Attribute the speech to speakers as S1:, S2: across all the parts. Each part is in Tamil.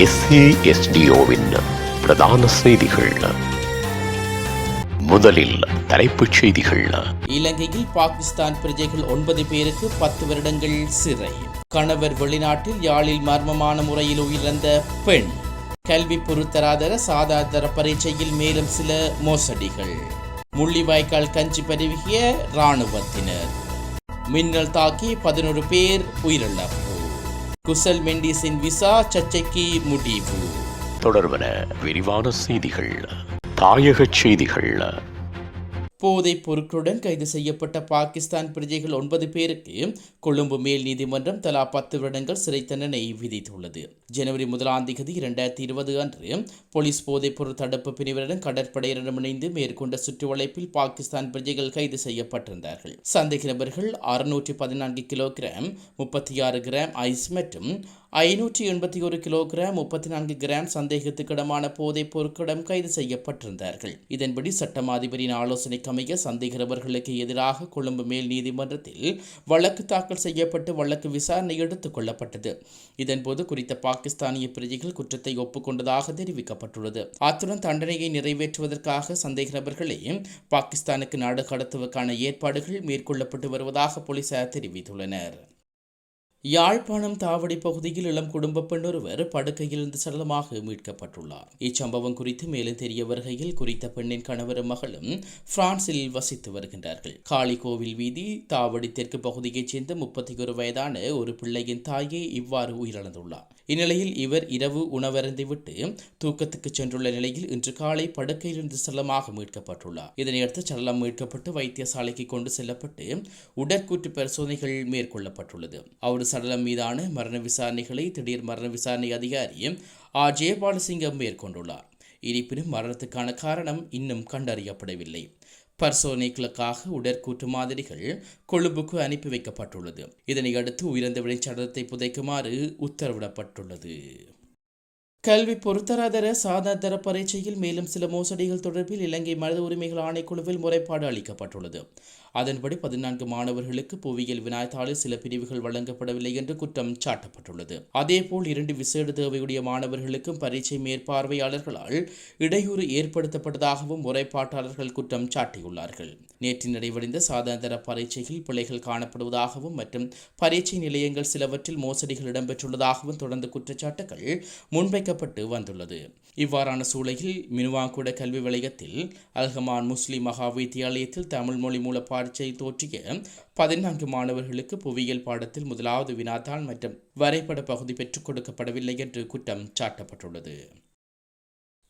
S1: எஸ்ஏஎஸ்டிஓவின் பிரதான செய்திகள். முதலில் தலைப்புச் செய்திகள்.
S2: இலங்கையில் பாகிஸ்தான் பிரஜைகள் ஒன்பது பேருக்கு பத்து வருடங்கள் சிறை. கணவர் வெளிநாட்டில் யாழில் மர்மமான முறையில் உயிரிழந்த பெண். கல்வி பொருத்தராதர சாதாதர பரீட்சையில் மேலும் சில மோசடிகள். முள்ளிவாய்க்கால் கஞ்சி பரவிய இராணுவத்தினர். மின்னல் தாக்கி பதினொரு பேர் உயிரிழப்பு. குசல் மெண்டிஸின் விசா சர்ச்சைக்கு முடிவு.
S1: தொடர்பன விரிவான செய்திகள் தாயகச் செய்திகள்.
S2: போதைப் பொருட்களுடன் கைது செய்யப்பட்ட பாகிஸ்தான் பிரஜைகள் ஒன்பது பேருக்கு கொழும்பு மேல் நீதிமன்றம் தலா பத்து வருடங்கள் சிறை தண்டனை விதித்துள்ளது. ஜனவரி முதலாம் தேதி இரண்டாயிரத்தி இருபது அன்று போலீஸ் போதைப் பொருள் தடுப்பு பிரிவினரும் கடற்படையினரும் இணைந்து மேற்கொண்ட சுற்றுவளைப்பில் பாகிஸ்தான் பிரஜைகள் கைது செய்யப்பட்டிருந்தார்கள். சந்தேக நபர்கள் அறுநூற்றி பதினான்கு கிலோகிராம் முப்பத்தி ஆறு கிராம் ஐஸ் மற்றும் ஐநூற்றி எண்பத்தி ஒரு கிலோகிராம் முப்பத்தி நான்கு கிராம் சந்தேகத்துக்கிடமான போதைப் பொருட்களிடம் கைது செய்யப்பட்டிருந்தார்கள். இதன்படி சட்டம் அதிபரின் சந்தேக நபர்களுக்கு எதிராக கொழும்பு மேல் நீதிமன்றத்தில் வழக்கு தாக்கல் செய்யப்பட்டு வழக்கு விசாரணை எடுத்துக் கொள்ளப்பட்டது. இதன்போது குறித்த பாகிஸ்தானிய பிரஜைகள் குற்றத்தை ஒப்புக்கொண்டதாக தெரிவிக்கப்பட்டுள்ளது. அத்துடன் தண்டனையை நிறைவேற்றுவதற்காக சந்தேக நபர்களை பாகிஸ்தானுக்கு நாடு கடத்துவதற்கான ஏற்பாடுகள் மேற்கொள்ளப்பட்டு வருவதாக போலீசார் தெரிவித்துள்ளனர். யாழ்ப்பாணம் தாவடி பகுதியில் இளம் குடும்ப பெண் ஒருவர் படுக்கையிலிருந்து சடலமாக மீட்கப்பட்டுள்ளார். இச்சம்பவம் குறித்து மேலும் தெரிய வருகையில் குறித்த பெண்ணின் கணவரும் மகளும் பிரான்சில் வசித்து வருகின்றார்கள். காளி கோவில் வீதி தாவடி தெற்கு பகுதியைச் சேர்ந்த முப்பத்தி ஒரு வயதான ஒரு பிள்ளையின் தாயே இவ்வாறு உயிரிழந்துள்ளார். இந்நிலையில் இவர் இரவு உணவருந்திவிட்டு தூக்கத்துக்கு சென்றுள்ள நிலையில் இன்று காலை படுக்கையிலிருந்து சடலமாக மீட்கப்பட்டுள்ளார். இதனையடுத்து சடலம் மீட்கப்பட்டு வைத்தியசாலைக்கு கொண்டு செல்லப்பட்டு உடற்கூற்று பரிசோதனைகள் மேற்கொள்ளப்பட்டுள்ளது. அவரது சடலம் மீதான மரண விசாரணைகளை திடீர் மரண விசாரணை அதிகாரி ஆர். ஜெயபாலசிங்கம் மேற்கொண்டுள்ளார். இருப்பினும் மரணத்துக்கான காரணம் இன்னும் கண்டறியப்படவில்லை. பரிசோதனைகளுக்காக உடற்கூற்று மாதிரிகள் கொழும்புக்கு அனுப்பி வைக்கப்பட்டுள்ளது. இதனையடுத்து உயிரிழந்தவரின் சடலத்தை புதைக்குமாறு உத்தரவிடப்பட்டுள்ளது. கல்வி பொருத்தராதர சாதாதர பரீட்சையில் மேலும் சில மோசடிகள் தொடர்பில் இலங்கை மனித உரிமைகள் ஆணைக்குழுவில் முறைப்பாடு அளிக்கப்பட்டுள்ளது. அதன்படி பதினான்கு மாணவர்களுக்கு புவியியல் வினாய்த்தாளில் சில பிரிவுகள் வழங்கப்படவில்லை என்று குற்றம் சாட்டப்பட்டுள்ளது. அதேபோல் இரண்டு விசேட தேவையுடைய மாணவர்களுக்கும் பரீட்சை மேற்பார்வையாளர்களால் இடையூறு ஏற்படுத்தப்பட்டதாகவும் முறைப்பாட்டாளர்கள் குற்றம் சாட்டியுள்ளார்கள். நேற்று நிறைவடைந்த சாதாரண பரீட்சையில் பிழைகள் காணப்படுவதாகவும் மற்றும் பரீட்சை நிலையங்கள் சிலவற்றில் மோசடிகள் இடம்பெற்றுள்ளதாகவும் தொடர்ந்து குற்றச்சாட்டுகள் முன்வைக்கப்பட்டு வந்துள்ளது. இவ்வாறான சூழலில் மினுவாங்குட கல்வி வலயத்தில் அல்ஹமான் முஸ்லிம் மகா வித்தியாலயத்தில் தமிழ் மொழி மூல பரீட்சை தோற்றிய பதினான்கு மாணவர்களுக்கு புவியியல் பாடத்தில் முதலாவது வினாத்தாள் மற்றும் வரைபட பகுதி பெற்றுக் கொடுக்கப்படவில்லை என்று குற்றம் சாட்டப்பட்டுள்ளது.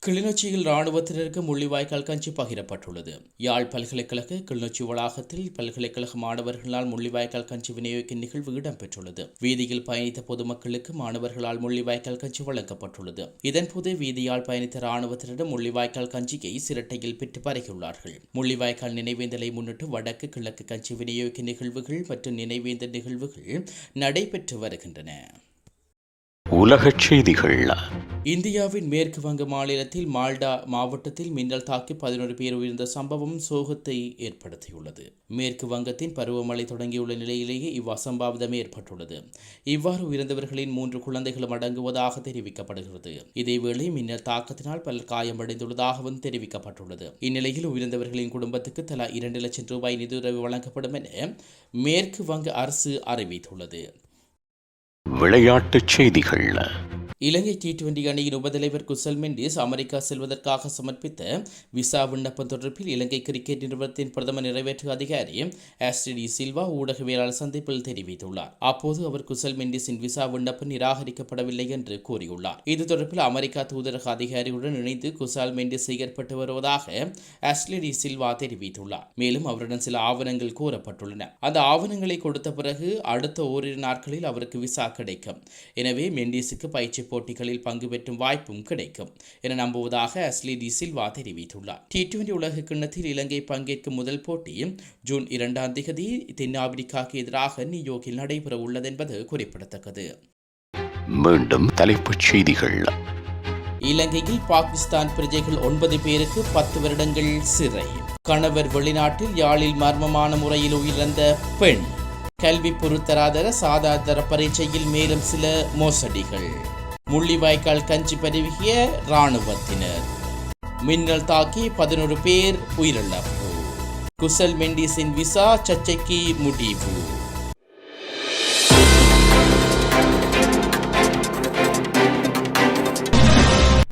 S2: கிளிநொச்சியில் இராணுவத்தினருக்கு முள்ளிவாய்க்கால் கஞ்சி பகிரப்பட்டுள்ளது. யாழ் பல்கலைக்கழக கிளிநொச்சி வளாகத்தில் பல்கலைக்கழக மாணவர்களால் முள்ளிவாய்க்கால் கஞ்சி விநியோகிக்கும் நிகழ்வு இடம்பெற்றுள்ளது. வீதியில் பயணித்த பொதுமக்களுக்கு மாணவர்களால் முள்ளிவாய்க்கால் கஞ்சி வழங்கப்பட்டுள்ளது. இதன்போது வீதியால் பயணித்த இராணுவத்தினரும் முள்ளிவாய்க்கால் கஞ்சியை சிரட்டையில் பெற்று பரகியுள்ளார்கள். முள்ளிவாய்க்கால் நினைவேந்தலை முன்னிட்டு வடக்கு கிழக்கு கஞ்சி விநியோகிக்கும் நிகழ்வுகள் மற்றும் நினைவேந்த நிகழ்வுகள் நடைபெற்று வருகின்றன.
S1: உலகச் செய்திகள்.
S2: இந்தியாவின் மேற்கு வங்க மாநிலத்தில் மால்டா மாவட்டத்தில் மின்னல் தாக்கி பதினோரு பேர் உயிர்ந்த சம்பவம் சோகத்தை ஏற்படுத்தியுள்ளது. மேற்கு வங்கத்தின் பருவமழை தொடங்கியுள்ள நிலையிலேயே இவ்வசம்பாவிதம் ஏற்பட்டுள்ளது. இவ்வாறு உயிர்ந்தவர்களின் மூன்று குழந்தைகளும் அடங்குவதாக தெரிவிக்கப்படுகிறது. இதேவேளை மின்னல் தாக்கத்தினால் பலர் காயமடைந்துள்ளதாகவும் தெரிவிக்கப்பட்டுள்ளது. இந்நிலையில் உயிர்ந்தவர்களின் குடும்பத்துக்கு தலா இரண்டு லட்சம் ரூபாய் நிதியுதவி வழங்கப்படும் என மேற்கு வங்க அரசு அறிவித்துள்ளது.
S1: விளையாட்டுச் செய்திகள்
S2: இலங்கை டி டுவெண்டி அணியின் உபதலைவர் குசல் மெண்டிஸ் அமெரிக்கா செல்வதற்காக சமர்ப்பித்த விசா விண்ணப்பம் தொடர்பில் இலங்கை கிரிக்கெட் நிறுவனத்தின் பிரதம நிறைவேற்று அதிகாரி ஆஸ்டிடி சில்வா e. ஊடகவியலாளர் சந்திப்பில் தெரிவித்துள்ளார். அப்போது அவர் குசல் மெண்டிஸின் விசா விண்ணப்பம் நிராகரிக்கப்படவில்லை என்று கூறியுள்ளார். இது தொடர்பில் அமெரிக்கா தூதரக அதிகாரியுடன் இணைந்து குசால் மெண்டிஸ் செயற்பட்டு வருவதாக ஆஸ்டிடி சில்வா e. தெரிவித்துள்ளார். மேலும் அவருடன் சில ஆவணங்கள் கூறப்பட்டுள்ளன. அந்த ஆவணங்களை கொடுத்த பிறகு அடுத்த ஓரிரு நாட்களில் அவருக்கு விசா கிடைக்கும். எனவே மெண்டிஸுக்கு பயிற்சி போட்டிகளில் பங்கு பெற்றும் வாய்ப்பும் கிடைக்கும் என நம்புவதாக அஸ்லி டி சில்வா தெரிவித்துள்ளார். டி டுவெண்டி உலக கிண்ணத்தில் இலங்கை பங்கேற்கும் முதல் போட்டி ஜூன் இரண்டாம் தேதி தென்னாப்பிரிக்காவுக்கு எதிராக நியூயோர்க்கில் நடைபெற உள்ளது என்பது குறிப்பிடத்தக்கது.
S1: மீண்டும் தலைப்புச் செய்திகள்.
S2: இலங்கையில் பாகிஸ்தான் பிரஜைகள் ஒன்பது பேருக்கு பத்து வருடங்கள் சிறை. கணவர் வெளிநாட்டில் யாழில் மர்மமான முறையில் உயிரிழந்த பெண். கல்வி பொருத்தராதர சாதாதர பரீட்சையில் மேலும் சில மோசடிகள். முள்ளிவாய்க்கால் கஞ்சி பரவிய இராணுவத்தினர். மின்னல் தாக்கி பதினொரு பேர் உயிரிழப்பு. குசல் மெண்டிஸின் விசா சர்ச்சைக்கு முடிவு.